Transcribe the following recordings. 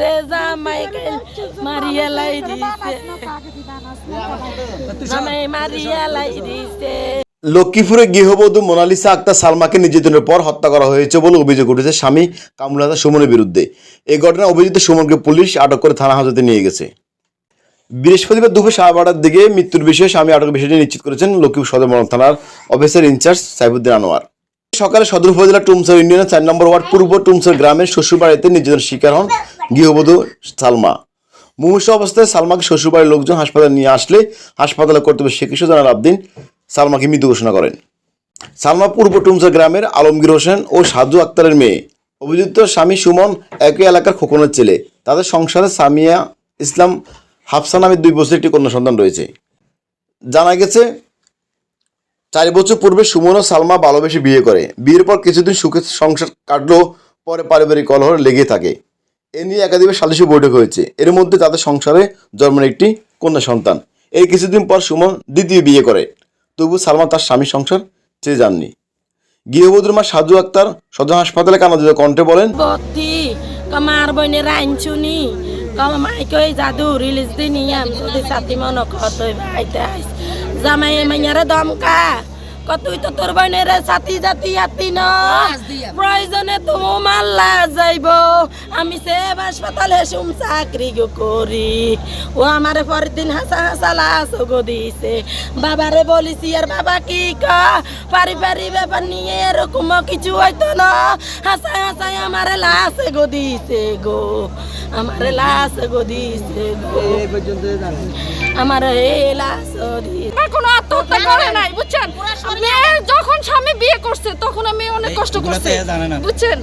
রে দিছে। লক্ষ্মীপুরে গৃহবধূ মোনালিসা আক্তার সালমাকে নির্যাতনের পর হত্যা করা হয়েছে বলে অভিযোগ উঠেছে স্বামী কামরুল সুমনের বিরুদ্ধে। এই ঘটনায় অভিযুক্ত সুমনকে পুলিশ আটক করে থানা হাজতে নিয়ে গেছে। বৃহস্পতিবার দুপুর সাড়ে বারোটার দিকে মৃত্যুর বিষয়ে স্বামী আটক বিষয়টি নিশ্চিত করেছেন লক্ষ্মীপুর সদর থানার অফিসার ইনচার্জ সাইফুদ্দিন আনোয়ার। সকালে সদর উপজেলা টুমসর ইউনিয়নের চার নম্বর ওয়ার্ড পূর্ব টুমসর গ্রামের শ্বশুরবাড়িতে নির্যাতনের শিকার হন গৃহবধূ সালমা। মুমূর্ষ অবস্থায় সালমাকে শ্বশুরবাড়ির লোকজন হাসপাতালে নিয়ে আসলে হাসপাতালে কর্তব্য চিকিৎসা জানাল আবদিন সালমাকে মৃত ঘোষণা করেন। সালমা পূর্ব টুমসর গ্রামের আলমগীর হোসেন ও সাজু আক্তারের মেয়ে। অভিযুক্ত স্বামী সুমন একই এলাকার খোকনের ছেলে। তাদের সংসারে সামিয়া ইসলাম হাফসা নামের দুই বছরের একটি কন্যা সন্তান রয়েছে। জানা গেছে চার বছর পূর্বে সুমন ও সালমা ভালোবেসে বিয়ে করে। বিয়ের পর কিছুদিন সুখে সংসার কাটলেও পরে পারিবারিক কলহ লেগে থাকে। এ নিয়ে একাধিক সালিশি বৈঠক হয়েছে। এর মধ্যে তাদের সংসারে জন্মের একটি কন্যা সন্তান। এই কিছুদিন পর সুমন দ্বিতীয় বিয়ে করে। তবু সালমা তার স্বামীর সংসার চেয়ে যাননি। গৃহবধূর মা সাজু আক্তার সদর হাসপাতালে কানাদিত কণ্ঠে বলেন রিলিজ আমি যদি সাথী মন আইস জামাই মাইয়ারে দমকা কতই তো তোর বইনের সাথী জাতি হাতি না প্রয়োজনে তুমি মাল্লা যাইব। আমি সে হাসপাতালে সুম চাকরি গো করি। ও আমারে পরের দিন হাসা হাসা লাশ গো দিছে। বাবারে বলিছি আর বাবা কি ক পারি পারি ব্যাপার নিয়ে এরকম কিছু হয়তো না। হাসায় হাসায় আমারে লাশ গো দিছে গো। আমারে লাশ গো দিছে গো। আমার এ লাশ দিছে। কোনো আত্মহত্যা করে নাই বুঝছেন মেয়ে যখন স্বামী বিয়ে করছে তখন আমি অনেক কষ্ট করছে। বুঝছেন?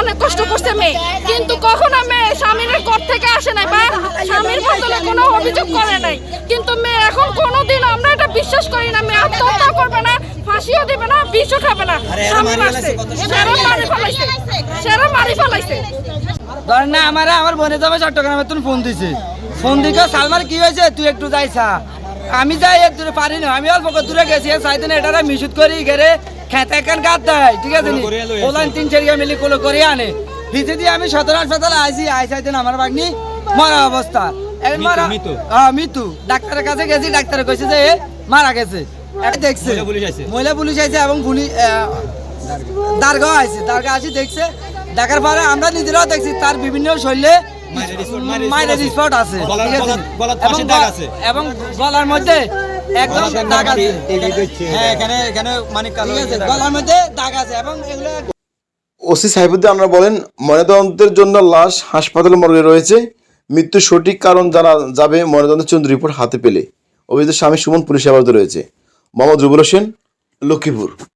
অনেক কষ্ট করছে মেয়ে কিন্তু কখনো মেয়ে স্বামীর ঘর থেকে আসে নাই বা স্বামীর বদলে কোনো অভিযোগ করে নাই। কিন্তু মেয়ে এখন কোনোদিন আমরা এটা বিশ্বাস করি না। মেয়ে আত্মহত্যা করবে না ফাঁসিও দিবে না বিষও খাবে না। স্বামী মারছে। সেরা মারি ফেলাইছে সেরা মারি ফেলাইছে ধরেন না আমার আমার বোনে যাবে চট্টগ্রামে তুমি ফোন দিছে। ফোন দিকে সালমার কি হয়েছে? তুই একটু যাইছা আমি যাই এক দূরে পারি না। আমি অল্প দূরে গেছি সাইদিন এটারে মিশুত করি গেরে খেতে একখান গাত দেয় ঠিক আছে নি? ওলান তিন চারিয়া মিলি কোলো করে আনে। হিতে দিয়ে আমি সদর হাসপাতালে আইছি আই সাইদিন আমার বাগনি মরা অবস্থা। হ্যাঁ মৃত্যু ডাক্তারের কাছে গেছি ডাক্তারে কইছে যে মারা গেছে। দেখছে। মহিলা পুলিশ আইছে। এবং পুলিশ দারগাঁও আইছে। দারগাঁও আসি দেখছে। দেখার পরে আমরা নিজেরাও দেখছি তার বিভিন্ন শৈলে মাইলেজ স্পট আছে। এবং এবং গলার মধ্যে একদম দাগ আছে। হ্যাঁ এখানে এখানে মানে কালো আছে গলার মধ্যে দাগ আছে এবং এগুলো ওসি সাহেবুদ্দিন আমরা বলেন ময়নাতদন্তের জন্য লাশ হাসপাতালে মর্গে রয়েছে। মৃত্যুর সঠিক কারণ জানা যাবে ময়নাতদন্তের চন্দ্র রিপোর্ট হাতে পেলে। অভিযুক্ত স্বামী সুমন পুলিশ হেফাজতে রয়েছে। মোহাম্মদ রুবুল হোসেন লক্ষ্মীপুর।